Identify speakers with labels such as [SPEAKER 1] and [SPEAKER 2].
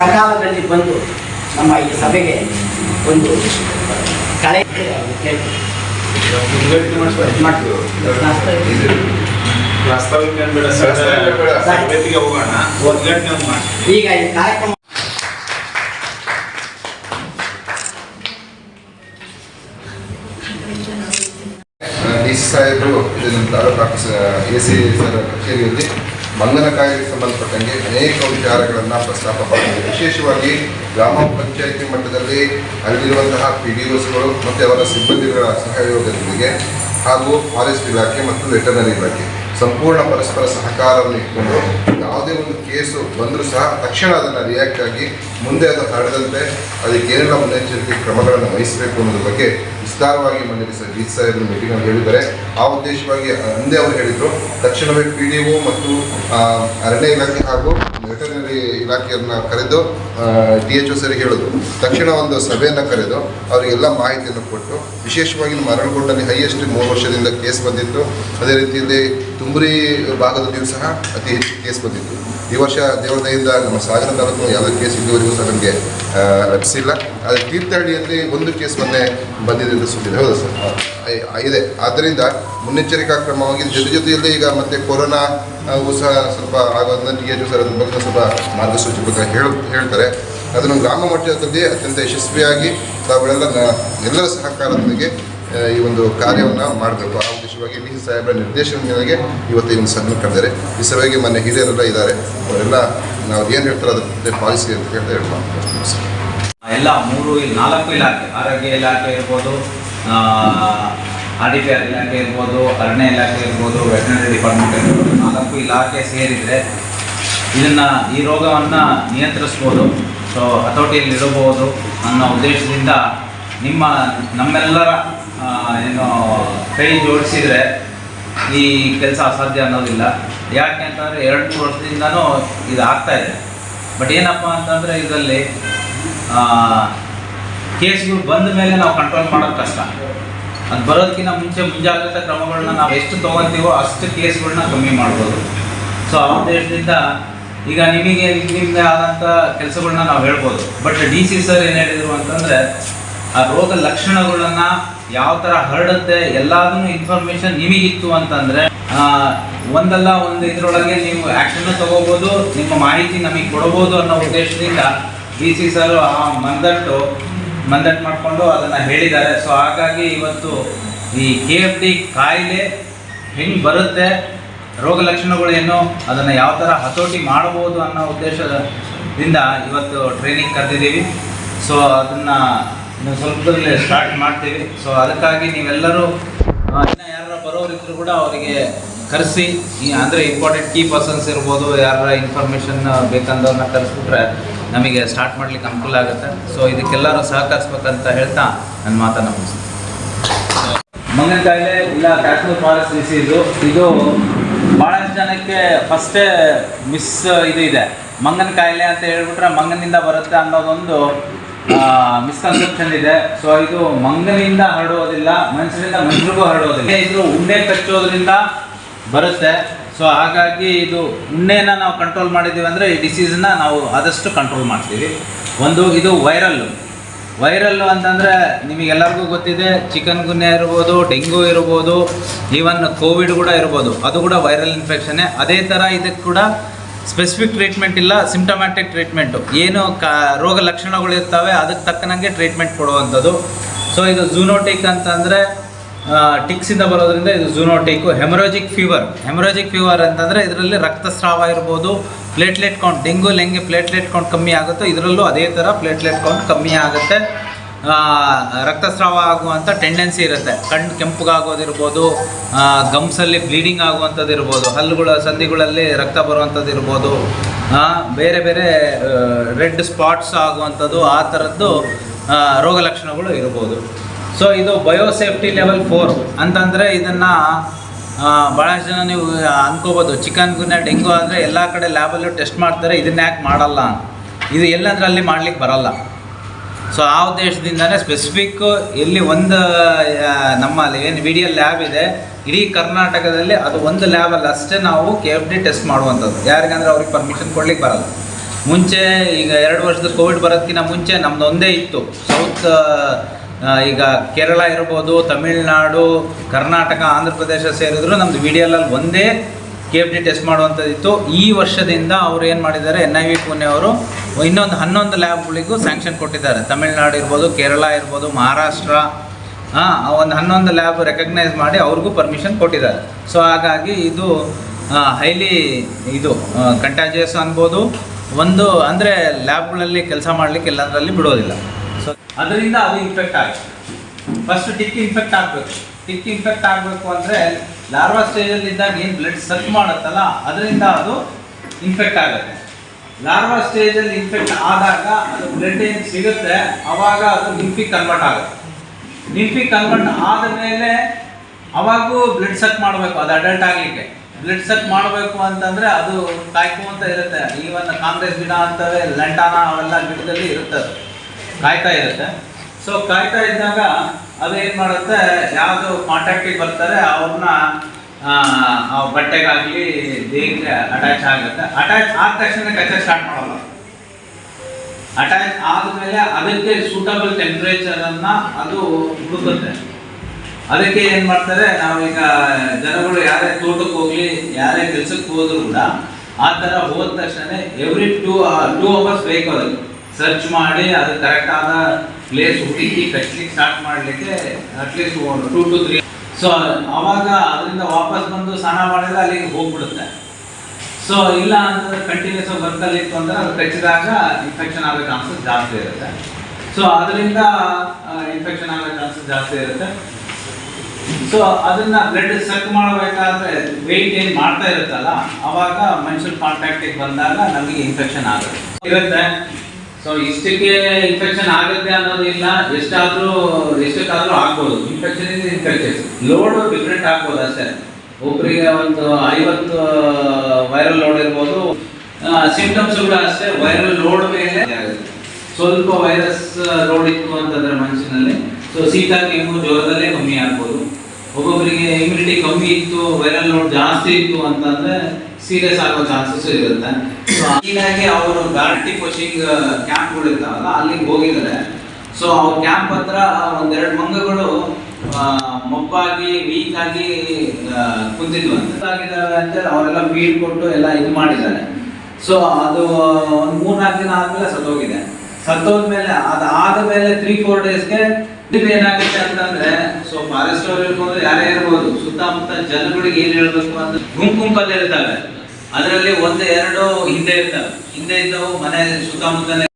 [SPEAKER 1] ಸಕಾಲದಲ್ಲಿ ಬಂದು ನಮ್ಮ ಈ ಸಭೆಗೆ ಒಂದು ಕಳೆ
[SPEAKER 2] ವಾಸ್ತವಿಕ ಬೇಡ
[SPEAKER 3] ವಾಸ್ತವಿಕ ಬೇಡ.
[SPEAKER 2] ತರಬೇತಿಗೆ ಹೋಗೋಣ ಉದ್ಘಾಟನೆ ಮಾಡಿ
[SPEAKER 1] ಈಗ ಈ ಕಾರ್ಯಕ್ರಮ
[SPEAKER 3] ಡಿ ಸಿ ಸಾಹೇಬರು ಇದನ್ನು taluk office A C sir ಕಚೇರಿಯಲ್ಲಿ ಮಂಗನ ಕಾಯಿಲೆಗೆ ಸಂಬಂಧಪಟ್ಟಂತೆ ಅನೇಕ ವಿಚಾರಗಳನ್ನು ಪ್ರಸ್ತಾಪ ಮಾಡಿದೆ ವಿಶೇಷವಾಗಿ ಗ್ರಾಮ ಪಂಚಾಯಿತಿ ಮಟ್ಟದಲ್ಲಿ ಅಲ್ಲಿರುವಂತಹ ಪಿ ಡಿ ಒಸ್ಗಳು ಮತ್ತು ಅವರ ಸಿಬ್ಬಂದಿಗಳ ಸಹಯೋಗದೊಂದಿಗೆ ಹಾಗೂ ಫಾರೆಸ್ಟ್ ಇಲಾಖೆ ಮತ್ತು ವೆಟರ್ನರಿ ಇಲಾಖೆ ಸಂಪೂರ್ಣ ಪರಸ್ಪರ ಸಹಕಾರವನ್ನು ಇಟ್ಕೊಂಡು ಯಾವುದೇ ಒಂದು ಕೇಸು ಬಂದರೂ ಸಹ ತಕ್ಷಣ ಅದನ್ನು ರಿಯಾಕ್ಟ್ ಆಗಿ ಮುಂದೆ ಅದು ಹರಡದಂತೆ ಅದಕ್ಕೆ ಏನೆಲ್ಲ ಮುನ್ನೆಚ್ಚರಿಕೆ ಕ್ರಮಗಳನ್ನು ವಹಿಸಬೇಕು ಅನ್ನೋದ್ರ ಬಗ್ಗೆ ವಿಸ್ತಾರವಾಗಿ ಮನೆಯಲ್ಲಿ ಸರ್ ಜೀತ್ ಸಾಹೇಬರು ಮೀಟಿಂಗಲ್ಲಿ ಹೇಳಿದ್ದಾರೆ. ಆ ಉದ್ದೇಶವಾಗಿ ಅಂದೇ ಅವರು ಹೇಳಿದರು. ತಕ್ಷಣವೇ ಪಿ ಡಿ ಒ ಮತ್ತು ಅರಣ್ಯ ಇಲಾಖೆ ಹಾಗೂ ವೆಟರ್ನರಿ ಇಲಾಖೆಯನ್ನ ಕರೆದು ಡಿ ಎಚ್ ಒ ಸರಿಗೆ ಹೇಳೋದು. ತಕ್ಷಣ ಒಂದು ಸಭೆಯನ್ನು ಕರೆದು ಅವರಿಗೆಲ್ಲ ಮಾಹಿತಿಯನ್ನು ಕೊಟ್ಟು, ವಿಶೇಷವಾಗಿ ನಮ್ಮ ಹೈಯೆಸ್ಟ್ ಮೂರು ವರ್ಷದಿಂದ ಕೇಸ್ ಬಂದಿತ್ತು. ಅದೇ ರೀತಿಯಲ್ಲಿ ತುಮರಿ ಭಾಗದಲ್ಲಿಯೂ ಸಹ ಅತಿ ಹೆಚ್ಚು ಕೇಸ್ ಬಂದಿತ್ತು. ಈ ವರ್ಷ ದೇವರ ನಮ್ಮ ಸಾಗರ ತಾಲೂಕು ಯಾವುದೇ ಕೇಸ್ ಇದುವರೆಗೂ ಸಹ ನಮಗೆ ಲಭಿಸಿಲ್ಲ. ಆದರೆ ತೀರ್ಥಹಳ್ಳಿಯಲ್ಲಿ ಒಂದು ಕೇಸ್ ಮೊನ್ನೆ ಬಂದಿದೆ ಅಂತ ಸುದ್ದಿದೆ ಹೌದಾ ಸರ್? ಇದೆ. ಆದ್ದರಿಂದ ಮುನ್ನೆಚ್ಚರಿಕಾ ಕ್ರಮವಾಗಿ ಜೊತೆ ಜೊತೆಯಲ್ಲಿ ಈಗ ಮತ್ತೆ ಕೊರೋನಾ ಸಹ ಸ್ವಲ್ಪ ಆಗೋದನ್ನ ಟಿ ಎಚ್ ಸರ್ ಅದ್ರ ಬಗ್ಗೆ ಸ್ವಲ್ಪ ಮಾರ್ಗಸೂಚಿ ಬಗ್ಗೆ ಹೇಳ, ಹೇಳ್ತಾರೆ. ಅದನ್ನು ಗ್ರಾಮ ಮಟ್ಟದಲ್ಲಿ ಅತ್ಯಂತ ಯಶಸ್ವಿಯಾಗಿ ತಾವುಗಳೆಲ್ಲ ಎಲ್ಲರ ಸಹಕಾರದೊಂದಿಗೆ ಈ ಒಂದು ಕಾರ್ಯವನ್ನು ಮಾಡಬೇಕು. ಉದ್ದೇಶವಾಗಿ ಡಿ ಸಿ ಸಾಹೇಬರ ನಿರ್ದೇಶನ ಮೇರೆಗೆ ಇವತ್ತು ಇವನು ಸಭೆ ಕರೆದರೆ ಈ ಸಭೆಗೆ ಮೊನ್ನೆ ಹಿರಿಯರೆಲ್ಲ ಇದ್ದಾರೆ. ಅವರೆಲ್ಲ ನಾವು ಏನು ಹೇಳ್ತಾರೆ ಅದ್ರ ಪಾಲಿಸಿ ಅಂತ ಹೇಳ್ತಾ ಹೇಳ್ಬೋದು
[SPEAKER 4] ಎಲ್ಲ ಮೂರು ನಾಲ್ಕು ಇಲಾಖೆ, ಆರೋಗ್ಯ ಇಲಾಖೆ ಇರ್ಬೋದು ಆರ್ ಡಿ ಪಿ ಆರ್ ಇಲಾಖೆ ಇರ್ಬೋದು, ಅರಣ್ಯ ಇಲಾಖೆ ಇರ್ಬೋದು ವೆಟನರಿ ಡಿಪಾರ್ಟ್ಮೆಂಟ್ ಇರ್ಬೋದು, ನಾಲ್ಕು ಇಲಾಖೆ ಸೇರಿದರೆ ಇದನ್ನು ಈ ರೋಗವನ್ನು ನಿಯಂತ್ರಿಸ್ಬೋದು. ಸೊ ಹತೋಟಿಯಲ್ಲಿ ಇಡಬಹುದು ಅನ್ನೋ ಉದ್ದೇಶದಿಂದ ನಿಮ್ಮ ನಮ್ಮೆಲ್ಲರ ಏನು ಕೈ ಜೋಡಿಸಿದರೆ ಈ ಕೆಲಸ ಅಸಾಧ್ಯ ಅನ್ನೋದಿಲ್ಲ. ಯಾಕೆ ಅಂತಂದರೆ ಎರಡು, ಮೂರು ವರ್ಷದಿಂದನೂ ಇದು ಇದೆ. ಬಟ್ ಏನಪ್ಪ ಅಂತಂದರೆ ಇದರಲ್ಲಿ ಕೇಸ್ಗಳು ಬಂದ ಮೇಲೆ ನಾವು ಕಂಟ್ರೋಲ್ ಮಾಡೋದು ಕಷ್ಟ. ಅದು ಬರೋದಕ್ಕಿಂತ ಮುಂಚೆ ಮುಂಜಾಗ್ರತಾ ಕ್ರಮಗಳನ್ನ ನಾವು ಎಷ್ಟು ತೊಗೊತೀವೋ ಅಷ್ಟು ಕೇಸ್ಗಳನ್ನ ಕಮ್ಮಿ ಮಾಡ್ಬೋದು. ಸೊ ಆ ಉದ್ದೇಶದಿಂದ ಈಗ ನಿಮಗೆ ನಿಮ್ಮದೇ ಆದಂಥ ಕೆಲಸಗಳನ್ನ ನಾವು ಹೇಳ್ಬೋದು. ಬಟ್ ಡಿ ಸಿ ಸರ್ ಏನು ಹೇಳಿದರು ಅಂತಂದರೆ, ಆ ರೋಗ ಲಕ್ಷಣಗಳನ್ನ ಯಾವ ಥರ ಹರಡುತ್ತೆ ಎಲ್ಲದನ್ನು ಇನ್ಫಾರ್ಮೇಷನ್ ನಿಮಗಿತ್ತು ಅಂತಂದರೆ ಒಂದಲ್ಲ ಒಂದು ಇದರೊಳಗೆ ನೀವು ಆಕ್ಷನ್ ತಗೋಬೋದು, ನಿಮ್ಮ ಮಾಹಿತಿ ನಮಗೆ ಕೊಡಬಹುದು ಅನ್ನೋ ಉದ್ದೇಶದಿಂದ ಡಿ ಸಿ ಸರ್ ಆ ಮಂದಟ್ಟು ಮಂದಟ್ಟು ಮಾಡಿಕೊಂಡು ಅದನ್ನು ಹೇಳಿದ್ದಾರೆ. ಸೊ ಹಾಗಾಗಿ ಇವತ್ತು ಈ ಕೆ ಎಫ್ ಡಿ ಕಾಯಿಲೆ ಹೆಂಗ್ ಬರುತ್ತೆ, ರೋಗ ಲಕ್ಷಣಗಳೇನು, ಅದನ್ನು ಯಾವ ಥರ ಹತೋಟಿ ಮಾಡ್ಬೋದು ಅನ್ನೋ ಉದ್ದೇಶದಿಂದ ಇವತ್ತು ಟ್ರೈನಿಂಗ್ ಕರೆದಿದ್ದೀವಿ. ಸೊ ಅದನ್ನು ಇನ್ನು ಸ್ವಲ್ಪದಲ್ಲಿ ಸ್ಟಾರ್ಟ್ ಮಾಡ್ತೀವಿ. ಸೊ ಅದಕ್ಕಾಗಿ ನೀವೆಲ್ಲರೂ ಇನ್ನು ಯಾರು ಬರೋರಿದ್ರು ಕೂಡ ಅವರಿಗೆ ಕರೆಸಿ. ಅಂದರೆ ಇಂಪಾರ್ಟೆಂಟ್ ಕೀ ಪರ್ಸನ್ಸ್ ಇರ್ಬೋದು ಯಾರ ಇನ್ಫಾರ್ಮೇಷನ್ ಬೇಕಂದವ್ರನ್ನ ಕರೆಸ್ಬಿಟ್ರೆ ನಮಗೆ ಸ್ಟಾರ್ಟ್ ಮಾಡಲಿಕ್ಕೆ ಅನುಕೂಲ ಆಗುತ್ತೆ. ಸೊ ಇದಕ್ಕೆಲ್ಲರೂ ಸಹಕರಿಸ್ಬೇಕಂತ ಹೇಳ್ತಾ ನನ್ನ ಮಾತನ್ನು ಮಂಗನ ಕಾಯಿಲೆ ಇಲ್ಲ ಕ್ಯಾಶ್ಮೀರ್ ಫಾರೆಸ್ಟ್ ಇದು. ಇದು ಭಾಳಷ್ಟು ಜನಕ್ಕೆ ಫಸ್ಟೇ ಮಿಸ್ ಇದು ಇದೆ. ಮಂಗನ ಕಾಯಿಲೆ ಅಂತ ಹೇಳ್ಬಿಟ್ರೆ ಮಂಗನಿಂದ ಬರುತ್ತೆ ಅನ್ನೋದೊಂದು ಮಿಸ್ಕನ್ಸೆಪ್ಷನ್ ಇದೆ. ಸೊ ಇದು ಮಂಗನಿಂದ ಹರಡೋದಿಲ್ಲ, ಮನುಷ್ಯರಿಂದ ಮನುಷ್ಯರಿಗೂ ಹರಡೋದಿಲ್ಲ. ಇದು ಉಣ್ಣೆ ಕಚ್ಚೋದ್ರಿಂದ ಬರುತ್ತೆ. ಸೊ ಹಾಗಾಗಿ ಇದು ಉಣ್ಣೆನ ನಾವು ಕಂಟ್ರೋಲ್ ಮಾಡಿದ್ದೀವಿ ಅಂದರೆ ಈ ಡಿಸೀಸನ್ನ ನಾವು ಆದಷ್ಟು ಕಂಟ್ರೋಲ್ ಮಾಡ್ತೀವಿ. ಒಂದು, ಇದು ವೈರಲ್ಲು ವೈರಲ್ಲು ಅಂತಂದರೆ ನಿಮಗೆಲ್ಲರಿಗೂ ಗೊತ್ತಿದೆ ಚಿಕನ್ ಗುನ್ಯಾ ಇರ್ಬೋದು, ಡೆಂಗು ಇರ್ಬೋದು ಈವನ್ ಕೋವಿಡ್ ಕೂಡ ಇರ್ಬೋದು. ಅದು ಕೂಡ ವೈರಲ್ ಇನ್ಫೆಕ್ಷನ್ನೇ ಅದೇ ಥರ ಇದಕ್ಕೆ ಕೂಡ ಸ್ಪೆಸಿಫಿಕ್ ಟ್ರೀಟ್ಮೆಂಟ್ ಇಲ್ಲ ಸಿಂಟಮ್ಯಾಟಿಕ್ ಟ್ರೀಟ್ಮೆಂಟು. ಏನು ಕಾ, ರೋಗ ಲಕ್ಷಣಗಳು ಇರ್ತವೆ, ಅದಕ್ಕೆ ತಕ್ಕನಂಗೆ ಟ್ರೀಟ್ಮೆಂಟ್ ಕೊಡುವಂಥದ್ದು. ಸೊ ಇದು ಝೂನೋಟಿಕ್ ಅಂತಂದರೆ ಟಿಕ್ಸಿಂದ ಬರೋದ್ರಿಂದ ಇದು ಝೂನೋಟಿಕ್ಕು ಹೆಮರೋಜಿಕ್ ಫೀವರ್. ಹೆಮರೋಜಿಕ್ ಫೀವರ್ ಅಂತಂದರೆ ಇದರಲ್ಲಿ ರಕ್ತಸ್ರಾವ ಇರ್ಬೋದು ಪ್ಲೇಟ್ಲೆಟ್ ಕೌಂಟ್ ಡೆಂಗೂಲ್ ಹೆಂಗೆ ಪ್ಲೇಟ್ಲೆಟ್ ಕೌಂಟ್ ಕಮ್ಮಿ ಆಗುತ್ತೋ, ಇದರಲ್ಲೂ ಅದೇ ಥರ ಪ್ಲೇಟ್ಲೆಟ್ ಕೌಂಟ್ ಕಮ್ಮಿ ಆಗುತ್ತೆ. ರಕ್ತಸ್ರಾವ ಆಗುವಂಥ ಟೆಂಡೆನ್ಸಿ ಇರುತ್ತೆ. ಕಣ್ಣು ಕೆಂಪಗಾಗೋದಿರ್ಬೋದು ಗಮ್ಸಲ್ಲಿ ಬ್ಲೀಡಿಂಗ್ ಆಗುವಂಥದ್ದು ಇರ್ಬೋದು ಹಲ್ಲುಗಳ ಸಂಧಿಗಳಲ್ಲಿ ರಕ್ತ ಬರುವಂಥದ್ದು ಇರ್ಬೋದು ಬೇರೆ ಬೇರೆ ರೆಡ್ ಸ್ಪಾಟ್ಸ್ ಆಗುವಂಥದ್ದು, ಆ ಥರದ್ದು ರೋಗ ಲಕ್ಷಣಗಳು ಇರ್ಬೋದು. ಸೊ ಇದು ಬಯೋಸೇಫ್ಟಿ ಲೆವೆಲ್ ಫೋರ್ ಅಂತಂದರೆ ಇದನ್ನು ಭಾಳಷ್ಟು ಜನ ನೀವು ಅನ್ಕೋಬೋದು. ಚಿಕನ್, ಗುನ್ಯಾ, ಡೆಂಗು ಅಂದರೆ ಎಲ್ಲ ಕಡೆ ಲ್ಯಾಬಲ್ಲೂ ಟೆಸ್ಟ್ ಮಾಡ್ತಾರೆ, ಇದನ್ನ ಯಾಕೆ ಮಾಡಲ್ಲ? ಇದು ಎಲ್ಲಂದ್ರೆ ಅಲ್ಲಿ ಮಾಡ್ಲಿಕ್ಕೆ ಬರಲ್ಲ. ಸೊ ಆ ಉದ್ದೇಶದಿಂದನೇ ಸ್ಪೆಸಿಫಿಕ್ ಇಲ್ಲಿ ಒಂದು ನಮ್ಮಲ್ಲಿ ನಮ್ಮ ಏನು ವಿ ಡಿ ಎಲ್ ಲ್ಯಾಬ್ ಇದೆ, ಇಡೀ ಕರ್ನಾಟಕದಲ್ಲಿ ಅದು ಒಂದು ಲ್ಯಾಬಲ್ಲಿ ಅಷ್ಟೇ ನಾವು ಕೆ ಎಫ್ ಡಿ ಟೆಸ್ಟ್ ಮಾಡುವಂಥದ್ದು. ಯಾರಿಗಂದ್ರೆ ಅವ್ರಿಗೆ ಪರ್ಮಿಷನ್ ಕೊಡ್ಲಿಕ್ಕೆ ಬರಲ್ಲ. ಮುಂಚೆ ಈಗ ಎರಡು ವರ್ಷದ ಕೋವಿಡ್ ಬರೋದಕ್ಕಿಂತ ಮುಂಚೆ ನಮ್ದು ಒಂದೇ ಇತ್ತು. ಸೌತ್ ಈಗ ಕೇರಳ ಇರ್ಬೋದು, ತಮಿಳುನಾಡು, ಕರ್ನಾಟಕ, ಆಂಧ್ರ ಪ್ರದೇಶ ಸೇರಿದ್ರು ನಮ್ದು ವಿ ಡಿ ಒಂದೇ ಕೆ ಎಫ್ ಡಿ ಟೆಸ್ಟ್ ಮಾಡುವಂಥದ್ದಿತ್ತು. ಈ ವರ್ಷದಿಂದ ಅವರು ಏನು ಮಾಡಿದ್ದಾರೆ ಎನ್ ಐ ವಿ ಪುಣೆ ಅವರು ಇನ್ನೊಂದು ಹನ್ನೊಂದು ಲ್ಯಾಬ್ಗಳಿಗೂ ಸ್ಯಾಂಕ್ಷನ್ ಕೊಟ್ಟಿದ್ದಾರೆ. ತಮಿಳ್ನಾಡು ಇರ್ಬೋದು, ಕೇರಳ ಇರ್ಬೋದು, ಮಹಾರಾಷ್ಟ್ರ ಒಂದು ಹನ್ನೊಂದು ಲ್ಯಾಬ್ ರೆಕಗ್ನೈಸ್ ಮಾಡಿ ಅವ್ರಿಗೂ ಪರ್ಮಿಷನ್ ಕೊಟ್ಟಿದ್ದಾರೆ. ಸೊ ಹಾಗಾಗಿ ಇದು ಹೈಲಿ ಇದು ಕಂಟಾಜಿಯಸ್ ಅನ್ಬೋದು. ಒಂದು, ಅಂದರೆ ಲ್ಯಾಬ್ಗಳಲ್ಲಿ ಕೆಲಸ ಮಾಡಲಿಕ್ಕೆ ಎಲ್ಲದರಲ್ಲಿ ಬಿಡೋದಿಲ್ಲ. ಸೊ ಅದರಿಂದ ಅದು ಇನ್ಫೆಕ್ಟ್ ಆಗುತ್ತೆ ಫಸ್ಟ್ ಟಿಕ್ ಇನ್ಫೆಕ್ಟ್ ಆಗಬೇಕು. ಟಿಕ್ ಇನ್ಫೆಕ್ಟ್ ಆಗಬೇಕು ಅಂದರೆ ಲಾರ್ವಾ ಸ್ಟೇಜಲ್ಲಿ ಇದ್ದಾಗ ಏನು ಬ್ಲಡ್ ಸಕ್ ಮಾಡುತ್ತಲ್ಲ, ಅದರಿಂದ ಅದು ಇನ್ಫೆಕ್ಟ್ ಆಗುತ್ತೆ. ಲಾರ್ವಾ ಸ್ಟೇಜಲ್ಲಿ ಇನ್ಫೆಕ್ಟ್ ಆದಾಗ ಅದು ಬ್ಲಡ್ ಏನು ಸಿಗುತ್ತೆ, ಅವಾಗ ಅದು ನಿಂಫಿಗೆ ಕನ್ವರ್ಟ್ ಆಗುತ್ತೆ. ನಿಂಫಿಗೆ ಕನ್ವರ್ಟ್ ಆದ ಮೇಲೆ ಅವಾಗೂ ಬ್ಲಡ್ ಸಕ್ ಮಾಡಬೇಕು, ಅದು ಅಡಲ್ಟ್ ಆಗಲಿಕ್ಕೆ. ಬ್ಲಡ್ ಸಕ್ ಮಾಡಬೇಕು ಅಂತಂದರೆ ಅದು ಕಾಯ್ಕೊಂತ ಇರುತ್ತೆ. ಈವನ್ ಕಾಂಗ್ರೆಸ್ ಗಿಡ ಅಂತವೇ, ಲಂಟಾನ ಅವೆಲ್ಲ ಗಿಡದಲ್ಲಿ ಇರುತ್ತೆ ಅದು. ಕಾಯ್ತಾ ಇರುತ್ತೆ. ಸೊ ಕಾಯ್ತಾ ಇದ್ದಾಗ ಅದು ಏನು ಮಾಡುತ್ತೆ? ಯಾವುದು ಕಾಂಟ್ಯಾಕ್ಟಿಗೆ ಬರ್ತಾರೆ, ಅವ್ರನ್ನ ಬಟ್ಟೆಗಾಗಲಿ, ದೇಹಕ್ಕೆ ಅಟ್ಯಾಚ್ ಆಗುತ್ತೆ. ಅಟ್ಯಾಚ್ ಆದ ತಕ್ಷಣ ಕಚ್ಚ ಸ್ಟಾರ್ಟ್ ಮಾಡಲ್ಲ ಅಟ್ಯಾಚ್ ಆದಮೇಲೆ ಅದಕ್ಕೆ ಸೂಟಬಲ್ ಟೆಂಪ್ರೇಚರನ್ನು ಅದು ಹುಡುಕುತ್ತೆ. ಅದಕ್ಕೆ ಏನು ಮಾಡ್ತಾರೆ? ನಾವೀಗ ಜನಗಳು ಯಾರೇ ತೋಟಕ್ಕೆ ಹೋಗ್ಲಿ, ಯಾರೇ ಕೆಲ್ಸಕ್ಕೆ ಹೋದ್ರು ಕೂಡ ಆ ಥರ ಹೋದ ತಕ್ಷಣ ಎವ್ರಿ ಟೂ ಟೂ ಅವರ್ಸ್ ಬೇಕು ಅದಕ್ಕೆ. ಸರ್ಚ್ ಮಾಡಿ, ಅದು ಕರೆಕ್ಟ್ ಆದ ಪ್ಲೇಸ್ ಹುಡುಕಿ ಕಟ್ಲಿಕ್ಕೆ ಸ್ಟಾರ್ಟ್ ಮಾಡಲಿಕ್ಕೆ at least two to three so ಅವಾಗ ಅದರಿಂದ ವಾಪಸ್ ಬಂದು ಸ್ನಾನ ಮಾಡಿದ್ರೆ ಅಲ್ಲಿಗೆ ಹೋಗ್ಬಿಡುತ್ತೆ. ಸೊ ಇಲ್ಲ ಅಂತಂದ್ರೆ ಕಂಟಿನ್ಯೂಸ್ ಬರ್ತಲ್ಲಿ ಇತ್ತು ಅಂದ್ರೆ ಅದು ಕಚ್ಚಿದಾಗ ಇನ್ಫೆಕ್ಷನ್ ಆಗೋ ಚಾನ್ಸಸ್ ಜಾಸ್ತಿ ಇರುತ್ತೆ. ಸೊ ಅದರಿಂದ ಇನ್ಫೆಕ್ಷನ್ ಆಗೋ ಚಾನ್ಸಸ್ ಜಾಸ್ತಿ ಇರುತ್ತೆ. ಸೊ ಅದನ್ನ ಬ್ಲಡ್ ಸಕ್ ಮಾಡಬೇಕಾದ್ರೆ ವೆಯ್ಟ್ ಏನ್ ಮಾಡ್ತಾ ಇರುತ್ತಲ್ಲ, ಅವಾಗ ಮನುಷ್ಯನ ಕಾಂಟ್ಯಾಕ್ಟಿಗೆ ಬಂದಾಗ ನಮಗೆ ಇನ್ಫೆಕ್ಷನ್ ಆಗುತ್ತೆ. ಇರುತ್ತೆ. ಸೊ ಇಷ್ಟಕ್ಕೆ ಇನ್ಫೆಕ್ಷನ್ ಆಗುತ್ತೆ ಅನ್ನೋದಿಲ್ಲ ಎಷ್ಟಾದರೂ, ಎಷ್ಟಕ್ಕಾದರೂ ಆಗ್ಬೋದು. ಇನ್ಫೆಕ್ಷನ್ ಇಂದ ಇನ್ಫೆಕ್ಷನ್ ಲೋಡ್ ಡಿಫ್ರೆಂಟ್ ಆಗ್ಬೋದು ಅಷ್ಟೇ. ಒಬ್ಬರಿಗೆ ಒಂದು ಐವತ್ತು ವೈರಲ್ ಲೋಡ್ ಇರ್ಬೋದು. ಸಿಂಟಮ್ಸ್ ಕೂಡ ಅಷ್ಟೇ. ವೈರಲ್ ಲೋಡ್ ಮೇಲೆ ಸ್ವಲ್ಪ ವೈರಸ್ ಲೋಡ್ ಇತ್ತು ಅಂತಂದ್ರೆ ಮನುಷ್ಯನಲ್ಲಿ. ಸೊ ಶೀತ, ಕೆಮ್ಮು, ಜ್ವರದಲ್ಲೇ ಕಮ್ಮಿ ಆಗ್ಬೋದು. ಒಬ್ಬೊಬ್ಬರಿಗೆ ಇಮ್ಯುನಿಟಿ ಕಮ್ಮಿ ಇತ್ತು ವೈರಲ್ ಲೋಡ್ ಜಾಸ್ತಿ ಇತ್ತು ಅಂತಂದ್ರೆ ಸೀರಿಯಸ್ ಆಗೋ ಚಾನ್ಸಸ್ ಇರುತ್ತೆ. ಸೊ ಹೀಗಾಗಿ ಅವರು ಗಾರ್ಟಿ ಕೋಚಿಂಗ್ ಕ್ಯಾಂಪ್ಗಳು ಇರ್ತಾವಲ್ಲ, ಅಲ್ಲಿಗೆ ಹೋಗಿದ್ದಾರೆ. ಸೊ ಅವ್ರ ಕ್ಯಾಂಪ್ ಹತ್ರ ಒಂದೆರಡು ಮಂಗಗಳು ಮೊಬ್ಬಾಗಿ ವೀಕ್ ಆಗಿ ಕುಂತಿದ್ವು ಅಂತ. ಅಂತೇಳಿ ಅವರೆಲ್ಲ ಫೀಡ್ ಕೊಟ್ಟು ಎಲ್ಲ ಇದು ಮಾಡಿದ್ದಾರೆ. ಸೊ ಅದು ಒಂದು ಮೂರ್ನಾಲ್ಕು ದಿನ ಆದ್ಮೇಲೆ ಸತ್ತೋಗಿದೆ. ಸತ್ತೋದ್ಮೇಲೆ, ಅದಾದ ಮೇಲೆ ತ್ರೀ ಫೋರ್ ಡೇಸ್ಗೆ ಏನಾಗುತ್ತೆ ಅಂತಂದ್ರೆ ಸೊ ಫಾರೆಸ್ಟ್ ಯಾರೇ ಇರ್ಬೋದು, ಸುತ್ತಮುತ್ತ ಜನಗಳಿಗೆ ಏನ್ ಹೇಳ್ಬೇಕು ಅಂತ ಗುಂಪು ಗುಂಪಲ್ಲಿ ಇರ್ತವೆ. ಅದರಲ್ಲಿ ಒಂದು, ಎರಡು ಹಿಂದೆ ಇರ್ತವೆ. ಹಿಂದೆ ಇದ್ದವು, ಮನೆ ಸುತ್ತಮುತ್ತನೇ